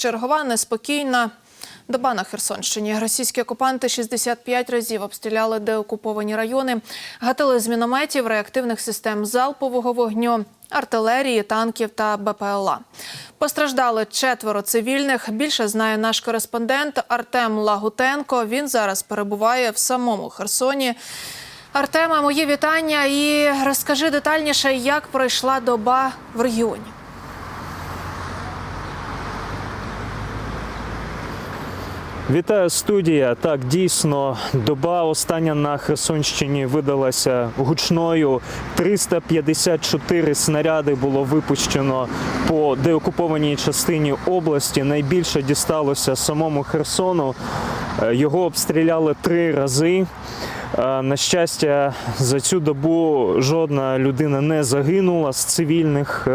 Чергова неспокійна доба на Херсонщині. Російські окупанти 65 разів обстріляли деокуповані райони, гатили з мінометів, реактивних систем залпового вогню, артилерії, танків та БПЛА. Постраждали четверо цивільних. Більше знає наш кореспондент Артем Лагутенко. Він зараз перебуває в самому Херсоні. Артема, мої вітання і розкажи детальніше, як пройшла доба в регіоні. Вітаю студія. Так, дійсно, доба остання на Херсонщині видалася гучною. 354 снаряди було випущено по деокупованій частині області. Найбільше дісталося самому Херсону. Е, Його обстріляли три рази. Е, На щастя, за цю добу жодна людина не загинула з цивільних.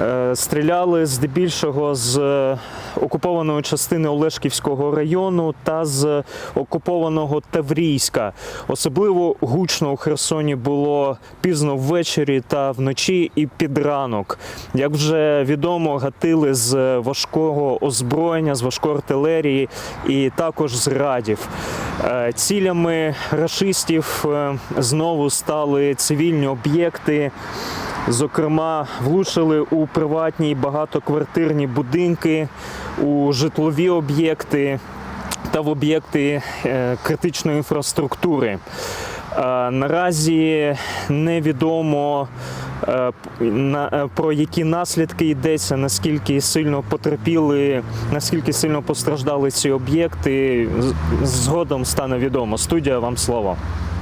Е, Стріляли здебільшого з е, окупованої частини Олешківського району та з окупованого Таврійська. Особливо гучно у Херсоні було пізно ввечері та вночі і під ранок. Як вже відомо, гатили з важкого озброєння, з важкої артилерії і також з радів. Е, Цілями рашистів е, знову стали цивільні об'єкти. Зокрема, влучили у приватні багатоквартирні будинки, у житлові об'єкти та в об'єкти е, критичної інфраструктури. Наразі невідомо про які наслідки йдеться, наскільки сильно потерпіли, наскільки сильно постраждали ці об'єкти. Згодом стане відомо. Студія вам слово.